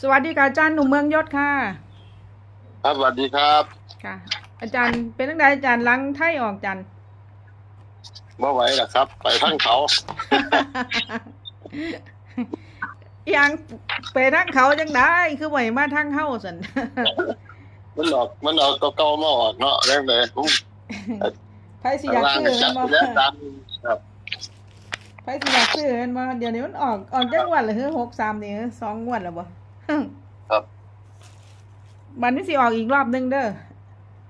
สวัสดีค่ะอาจารย์หนุ่มเมืองยศค่ะ ครับสวัสดีครับค่ะ อาจารย์เป็นตั้งใดอาจารย์ล้างไทยออกจันเมื่อไหวล่ะครับ ไปทั้งเขายังไปทางเขาจังได้ คือไหวมาทางเฮ้าสันมันออกมันออกเก่าๆมาออกเนาะเรื่องเลยผมไผสิอยากล่างซื้อจัเห็ดนบ่แล้วตามครับไผสิอยากซื้อเห็นบ่เดี๋ยวนี้มันออกออกจังหวัดเลยคือหกสามนี่คือสองงวดแล้วบ่ ครับ บันนี้สิออกอีกรอบหนึงเด้อ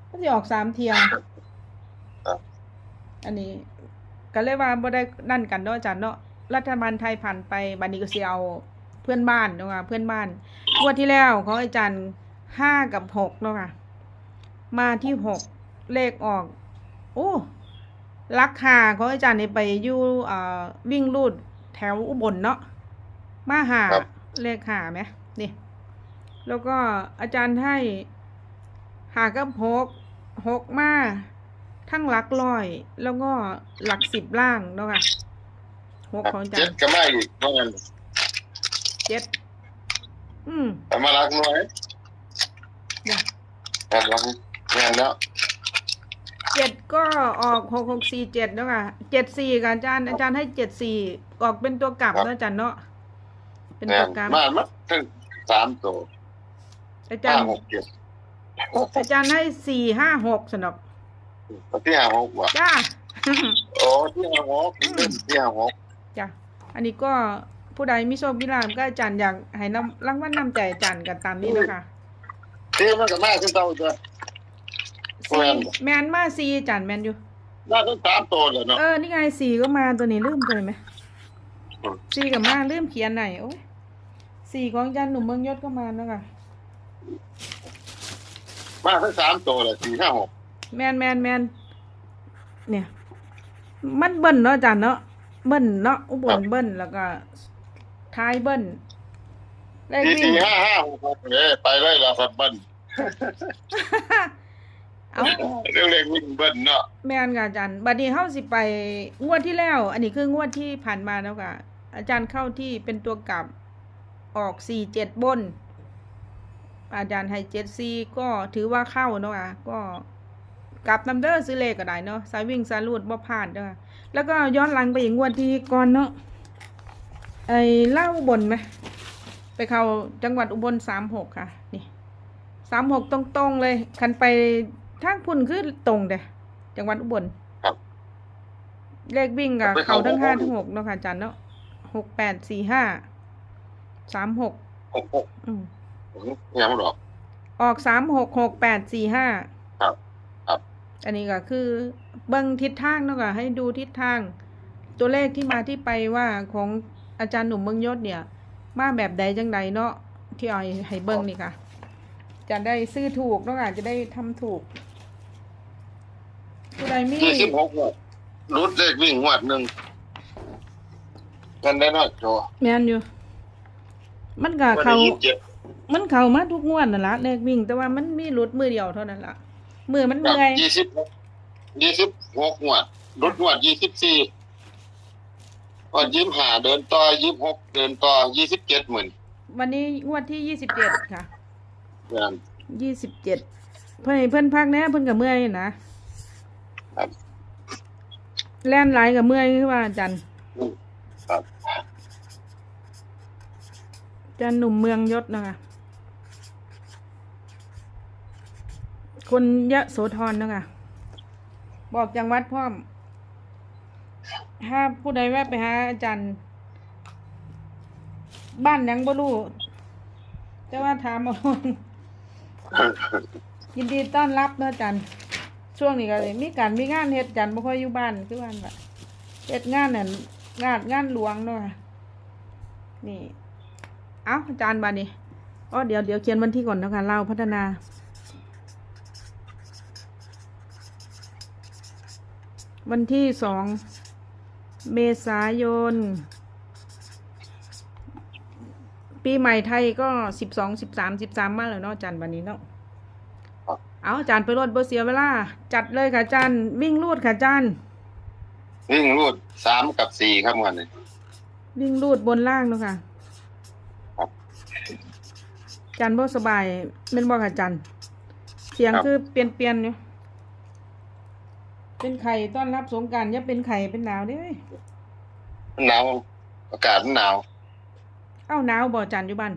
มันสิออกสามเที่ยงครับ อันนี้ ก็เลยว่าบ่ได้นั่นกันเนาะอาจารย์เนาะรัฐบาลไทยผ่านไปบัดนี้ก็สิเอาเพื่อนบ้านเนาะค่ะเพื่อนบ้านงวดที่แล้วของอาจารย์ห้ากับหกเนาะค่ะมาที่หกเลขออก โอ้ลักหาของอาจารย์นี่ไปอยู่เอ่อวิ่งรูดแถวอุบลเนาะมาหาครับเลขหาไหม นี่ แล้วก็อาจารย์ให้หากับหกหกมาทั้งหลักร้อย แล้วก็หลักสิบล่างเนาะค่ะหกครับของอาจาเจ็รดย์ก็ไม่อีกเพราะงั้นเจ็ดอืมแต่มารักหน่วยเดี๋ยวแต่รักงานแล้วเจ็ดก็ออกหกหกสี่เจ็ดเนาะค่ะเจ็ดสี่กับอาจารย์อาจารย์ให้เจ็ดสี่ออกเป็นตัวกลับเนาะอาจารย์เนาะเป็นงาตันวกลับ มามัดถึง สามตัวอาจารห้าย์ หกเจ็ดอาจารย์ให้สี่ห้าหกสนอกที่ห้าหกว่ะจ้า โอ้ที่ห้าหกที่ห้าหกจ้ะ อันนี้ก็ผู้ใดมีโชคมีลาภก็อาจารย์อยากให้นำรางวัลนำใจอาจารย์กันตามนี้นะคะที่มันก็มาขึ้นเต้าจ้ะ แม่นแมนมาซีอาจารย์แมนอยู่ มาขึ้นสามตัวเลยเนาะ เออ นี่ไงสีก็มาตัวนี้ลืมตัวนี้ไหมอืมสีกับมาลืมเขียนไหนอยโอ้ย สีของอาจารย์หนุ่มเมืองยศก็มาแล้วค่ะ มาขึ้นสามตัวเลยสี่ห้าหกแมนแมนแมนเนี่ย มันเบิ้ลเนาะอาจารย์เนาะเบิ้ลเนาะอุบลเบิ้ลแล้วก็ท้ายเบิ้ลเลขสี่วิ่งสี่ห้าห้าหกหกเลยไปเลยละสับเบิ้ลเอาเรื่องเล็กวิ่งเบิ้ลเนาะแม่นค่ะอาจารย์บัดนี้เฮาสิไปงวดที่แล้ว อันนี้คืองวดที่ผ่านมาแล้วค่ะอาจารย์เข้าที่เป็นตัวกลับ ออกสี่เจ็ดบน อาจารย์ให้เจ็ดสี่ก็ถือว่าเข้าเนาะค่ะก็กลับนำเด้อซื้อเลขก็ได้เนาะสายวิ่งสายรูดบ่พลาดเด้อแล้วก็ย้อนหลังไปอีกงวดที่ก่อนเนาะไอ้เล่าอุบนไหมไปเข้าจังหวัดอุบลสามหกค่ะนี่สามหกตรงๆเลย คันไปทางพุ่นคือตรงเด้จังหวัดอุบลครับเลขวิ่งกับเขาทั้งห้าทั้งหกเนาะค่ะอาจารย์เนาะหกแปดสี่ห้า สามหกหกหกอืมยังไม่หรอก ออกสามหกหกแปดสี่ห้าครับครับ อันนี้ก็คือเบิ้งทิศทางเนาะค่ะให้ดูทิศทาง ตัวเลขที่มาที่ไปว่าของอาจารย์หนุ่มเมืองยศเนี่ย มาแบบใดจังใดเนาะที่เอาให้ให้เบิ้งนี่ค่ะ จะได้ซื้อถูกเนาะค่ะจะได้ทำถูกผู้ใดมียี่สิบหกงวดรุดเลขวิ่งงวดหนึ่งกันได้น้อยโจแม่นอยู่ มันก็วันเขาที่ยี่สิบเจ็ดมันเข้ามาทุกงวดนั่นละเลขวิ่ง แต่ว่ามันมีหลุดมือเดียวเท่านั้นละมือมันกับเมื่อยยี่สิบยี่สิบหกงวดรุดงวดยี่สิบสี่วันยี่สิบห้าเดินต่อยี่สิบหกเดินต่อยี่สิบเจ็ดหมื่นวันนี้งวดที่ยี่สิบเจ็ดค่ะงานยี่สิบเจ็ดเพื่อนให้เพื่อนพักแหน่เพื่อนกับเมื่อยนะครับแล่นไหลายกับเมื่อยคือว่าอาจันครับ จันหนุ่มเมืองยศนะคะ คนยะโสธรนะคะ บอกจังหวัดพร้อม ถ้าผู้ใดแวะไปหาอาจารย์ บ้านหยังบ่รู้แต่ว่าถามเอายินดีต้อนรับเนอะอาจารย์ ช่วงนี้ก็เลยมีการมีงานเฮ็ดอาจารย์บ่ค่อยอยู่บ้านคือว่านั่นล่ะเฮ็ดงานนั่นงานงานหลวงเนาะค่ะนี่ เอ้าอาจารย์บาดนี้อ๋อเดี๋ยวเดี๋ยวเขียนวันที่ก่อนแล้วกันเล่าพัฒนาวันที่สองเมษายน ปีใหม่ไทยก็สิบสองสิบสามสิบสามมาแล้วเนาะอาจารย์วันนี้เนาะครับเอาอาจารย์ไปรถเบอร์เสียเวลา จัดเลยค่ะอาจารย์วิ่งรูดค่ะอาจารย์วิ่งรูดสามกับสี่ครับวันนี้วิ่งรูดบนล่างเนาะค่ะครับ จันบ่สบายแม่นบ่ค่ะจันเสียงครับคือเปลี่ยนเปลี่ยนๆอยู่เป็นไข่ต้อนรับสงกรารอย่าเป็นไข่เป็นหนาวเด้ยมันหนาวอากาศมันหนาว เอ้าหนาวบ่จันอยู่บ้าน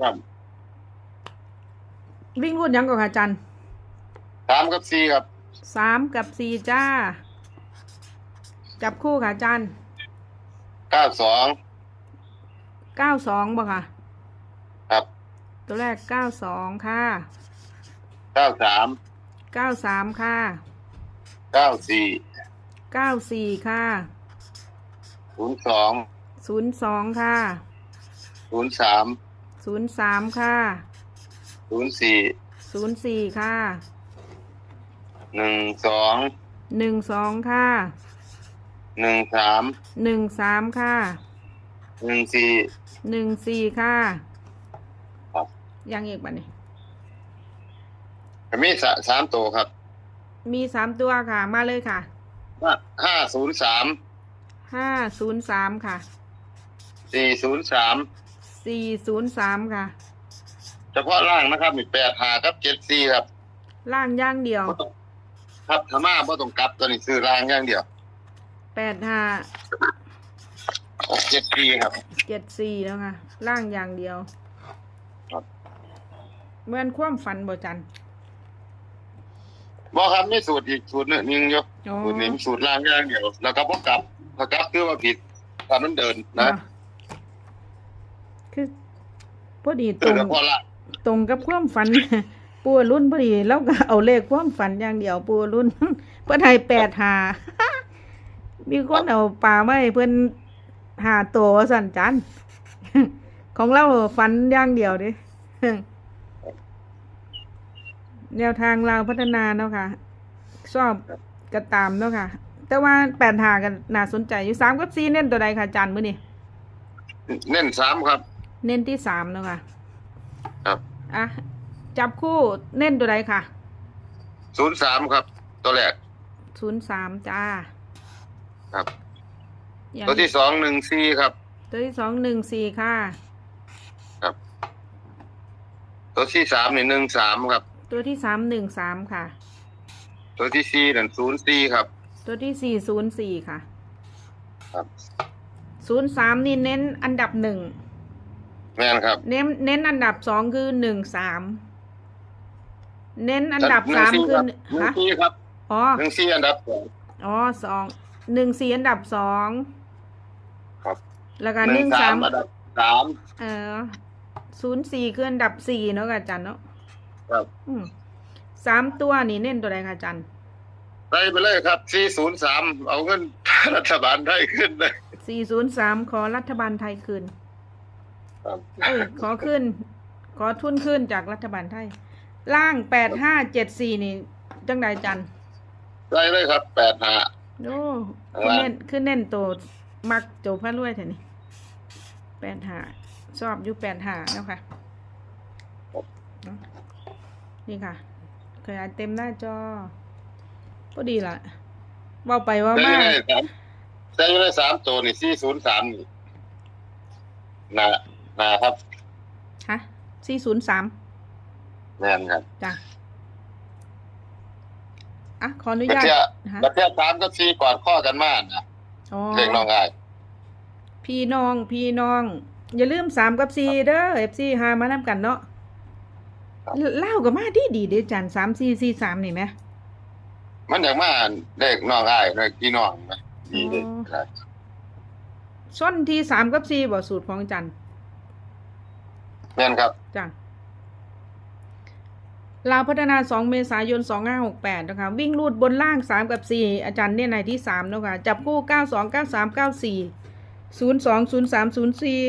ครับวิ่งรุ่นหยังก่อนค่ะจันสามกับสี่ครับสามกับสี่จ้า จับคู่ค่ะจันเก้าสองเก้าสองบ่ค่ะครับ ตัวแรกเก้าสองค่ะเก้าสามเก้าสามค่ะเก้าสี่เก้าสี่ค่ะศูนย์สองศูนย์สองค่ะศูนย์สามศูนย์สามค่ะศูนย์สี่ศูนย์สี่ค่ะหนึ่งสองหนึ่งสองค่ะหนึ่งสามหนึ่งสามค่ะหนึ่งสี่หนึ่งสี่ค่ะครับ ยังอีกบัดนี้มีสะสามตัวครับ มีสามตัวค่ะ มาเลยค่ะห้าศูนย์สามห้าศูนย์สามค่ะสี่ศูนย์สามสี่ศูนย์สามค่ะ เฉพาะล่างนะครับมีแปดหาครับเจ็ดสี่ครับ ล่างย่างเดียวบ่ต้องครับธรรมาบ่ต้องกลับตัวนี้ซื้อล่างอย่างเดียวแปดห้าเจ็ดสี่ครับเจ็ดสี่แล้วค่ะล่างอย่างเดียวครับ เหมือนความฝันบ่จันบอกครับมีสูตรอีกสูตรหนึ่งอยู่อ๋อสูตรนี้มีสูตรล่างอย่างเดียวแล้วก็บ่กลับถ้ากลับคือว่าผิดถ้ามันเดินนะอ่คือพอดีตเดิรนงก็พอละตรงกับความฝันปูรุ่นพอดีแล้วก็เอาเลขความฝันอย่างเดียวปูรุ่นเพื่อนให้แปดหา มีคนเอาปลาไว้เพื่อนหาตัวว่าสั่นจันของเราฝันอย่างเดียวดิ แนวทางเราพัฒนาเนาะค่ะชอบกระตามเนาะค่ะ แต่ว่าแปดหากันน่าสนใจอยู่สามกับสี่เน้นตัวใดค่ะจันมื้อนี้เน้นสามครับ เน้นที่สามเนาะค่ะ ครับ อะ จับคู่เน้นตัวใดค่ะศูนย์สามครับ ตัวแรกศูนย์สามจ้า ครับ อย่างตัวที่สองหนึ่งสี่ครับ ตัวที่สองหนึ่งสี่ค่ะ ตัวที่สามนี่หนึ่งสามครับ ตัวที่สามหนึ่งสามค่ะ ตัวที่สี่นั่นศูนย์สี่ครับ ตัวที่สี่ศูนย์สี่ค่ะครับศูนย์สามนี่เน้นอันดับหนึ่งแม่นครับ เน้นเน้นอันดับสองคือหนึ่งสามเน้นอันดับหสามงคือรับหนึ่งฮะสี่ครับอ๋อหนึ่งสี่อันดับสองอ๋อสองหนึ่งสี่อันดับสองครับ แล้วก็หหนึ่นึ่งงสาสามมอันดับสามเออศูนย์สี่คืออันดับสี่เนาะค่ะอาจันเนาะ ครับอืมสามตัวนี่เน้นตัวใดค่ะอาจันได้ไปเลยครับสี่ศูนย์สามเอาเงินรัฐบาลได้ขึ้นเลยสี่ศูนย์สามขอรัฐบาลไทยคืน ครับเอ้ยขอขึ้น ขอทุนขึ้นจากรัฐบาลไทย ล่างแปดห้าเจ็ดสี่นี่ จังใดจันได้เลยครับแปดหา โอ้ข้างขึ้นล่างเน้นขึ้นเน้นโตมักโจพระรวยแถวนี้แปดหาชอบอยู่แปดหาแล้วค่ะเนาะนี่ค่ะขยายเต็มหน้าจอก็ดีละเว่าไปเว่าได้มาเลยสามได้เลยสามตัวนี่สี่ศูนย์สามนี่นานาครับฮะสี่ศูนย์สามแม่นครับจ้ะอะขออนุกระญาตเทียฮะกระเทียสามกับสี่กอดข้อกันมากนะอ๋อเรียกน้องง่ายพี่น้อง พี่น้อง อย่าลืมสามกับสี่เด้อเอฟซีหามานำกันเนาะ เล่ากับมาดีดีเด้จันสามสี่สี่สามนี่ไหมมันอยากมาเด็กน้องอ้ายเด็กพี่น้องไหมดีเด็กครับส้นทีสามกับสี่บ่สูตรของจันแม่นครับจ้ะลาวพัฒนาสองเมษายนสองห้าหกแปดนะคะ วิ่งลูดบนล่างสามกับสี่อาจารย์เนี่ยในที่สามนะคะ จับคู่เก้าสองเก้าสามเก้าสี่ศูนย์สองศูนย์สามศูนย์สี่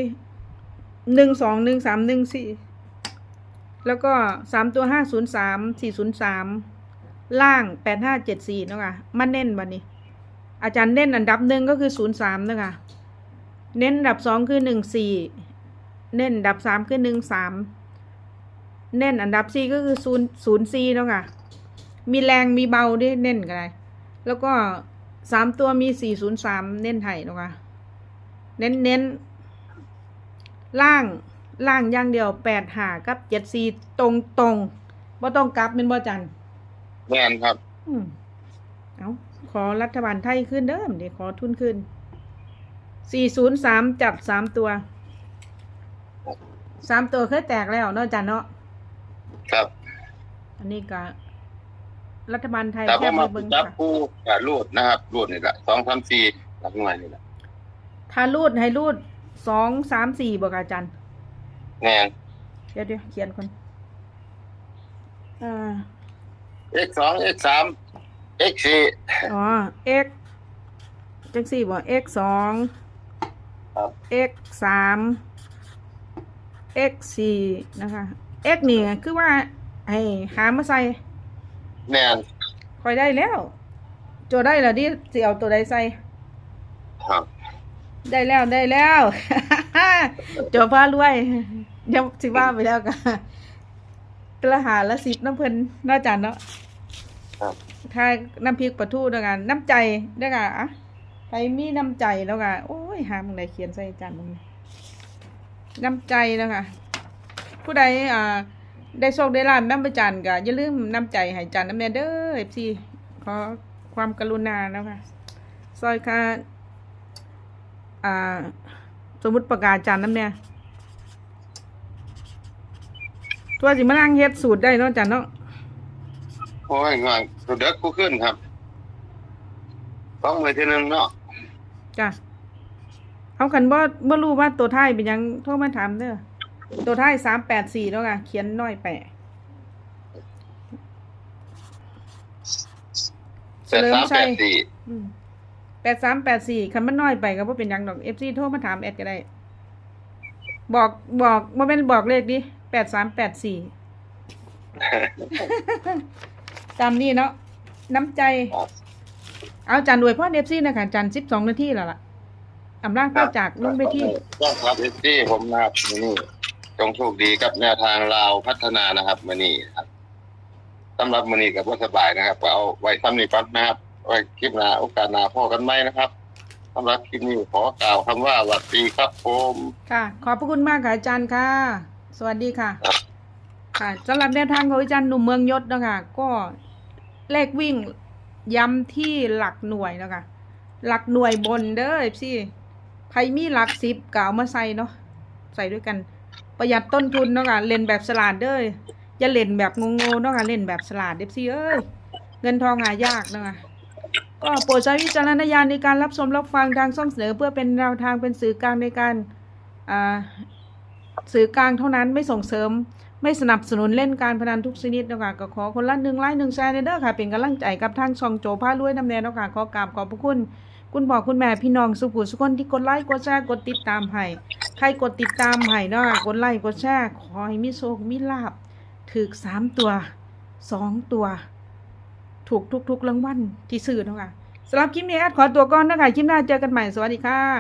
หนึ่งสองหนึ่งสามหนึ่งสี่ แล้วก็สามตัวห้าศูนย์สามสี่ศูนย์สามล่างแปดห้าเจ็ดสี่นะคะมาเน้นวันนี้ อาจารย์เน้นอันดับหนึ่งก็คือศูนย์สามนะคะเน้นอันดับสองคือหนึ่งสี่เน้นอันดับสามคือหนึ่งสามเน้นอันดับสี่ก็คือศูนย์ศูนย์สี่แล้วค่ะมีแรงมีเบาด้วยเน้นกันเลยแล้วก็สามตัวมีสี่ศูนย์สามเน้นไทยนะคะเน้นเน้นล่าง ล่างอย่างเดียวแปดหากับเจ็ดสี่ตรงตรงๆบ่ต้องกลับเป็นบ่จันแม่นครับอืมเอาขอรัฐบาลไทยขึ้นเด้อเดี๋ยวขอทุนขึ้นสี่ศูนย์สามจับสามตัวสามตัวเคยแตกแล้วเนาะจันเนาะครับ อันนี้ก็รัฐบาลไทยแต่แค่ว่ามาเบิ่งจับค่ะคู่กับรูดนะครับรูดนี่แหละสองสามสี่หลักหน่วยนี่แหละถ้ารูดให้รูดสองสามสี่บอกอาจารย์ แม่นเดี๋ยวเดี๋ยวเขียนก่อนอ่า x สอง x สาม x สี่อ๋อ x จังสี่บอก x สอง ครับ x สาม x สี่นะคะ x นี่คือว่าให้หามาใส่แม่นคอยได้แล้ว โจได้แล้วดิสิเอาตัวใดใส่ ครับ ได้แล้วได้แล้ว โจพารวย เดี๋ยวสิว่าไปแล้วกันกระหาละสิบน้ำเพิ่นเน่าะจันเนาะครับถ้าน้ำพริกปลาทูด้วยกันน้ำใจด้วยกันอะใครมีน้ำใจแล้วกันโอ้ยหามึงไหนเขียนใส่จานมึงน้ำใจแล้วค่ะผู้ใดอ่าได้โชคได้ลาบน้ำประจันก็อย่าลืมน้ำใจให้จันน้ำแน่เด้อเอฟซีขอความกรุณาแล้วค่ะซอยค่ะอ่าสมมุติประกาศจันน้ำเนี่ย ตัวสิมานั่งเฮ็ดสูตรได้เนาะจันเนาะโอ้ยงานตัวเด็กกูขึ้นครับสองมือทีหนึงเนาะจ้ะเอากันบ่บ่รู้ว่าตัวท้ายเป็นหยังโทรมาถามเด้อตัวท้ายสามแปดสี่แล้วค่ะเขียนน้อยแปะแต่สามแปดสี่แปดสามแปดสี่คันมันน้อยไปก็บ่เป็นหยังดอกเอฟซีโทรมาถามแอดก็ได้ บอกบอกบ่เป็นบอกเลขดิ แปดสามแปดสี่ตามนี้เนาะน้ำใจครับเอาจันรวยพ่อเอฟซีนะคะจันสิบสองนาทีแล้วล่ะอำลาพ่อจากลุงไปที่ครับเอฟซีผมนะครับนี่จงโชคดีกับแนวทางลาวพัฒนานะครับมานี่ครับสำหรับมานี่กับว่าสบายนะครับก็เอาไว้ทำนี่ก่อนนะครับไว้คลิปหน้าโอกาสหน้าพ่อกันไหมนะครับสำหรับคลิปนี้ขอกล่าวคำว่าสวัสดีครับผมค่ะ ขอบพระคุณมากค่ะอาจารย์ค่ะ สวัสดีค่ะ ค่ะสำหรับแนวทางของอาจารย์หนุ่มเมืองยศนะคะก็เลขวิ่งย้ำที่หลักหน่วยนะคะหลักหน่วยบนเด้อพี่ใครมีหลักสิบก็เอามาใส่เนาะใส่ด้วยกัน ประหยัดต้นทุนเนาะค่ะเล่นแบบสลัดเด้ออย่าเล่นแบบงงๆเนาะค่ะเล่นแบบสลัดเด็บซี่เอ้ยเงินทองหายากเนาะค่ะก็โปรดใช้วิจารณญาณในการรับชมรับฟังทางช่องเสนอเพื่อเป็นแนวทางเป็นสื่อกลางในการอ่า สื่อกลางเท่านั้นไม่ส่งเสริม ไม่สนับสนุนเล่นการพนันทุกชนิดนะคะก็ขอคนละหนึ่งไลค์หนึ่งแชร์เด้อค่ะ เป็นกำลังใจกับทางช่องโจผ้ารวยน้ำแดงนะคะขอกราบขอบพระคุณ คุณพ่อคุณแม่พี่น้องสุขุสุคนที่กดไลค์กดแชร์กดติดตามให้ใครกดติดตามให้นะค่ะกดไลค์กดแชร์ขอให้มีโชคมีลาบถึกสามตัวสองตัว ถูกทุกๆรางวัลที่ซื้อนะคะสำหรับคลิปนี้แอดขอตัวก่อนนะคะคลิปหน้าเจอกันใหม่สวัสดีค่ะ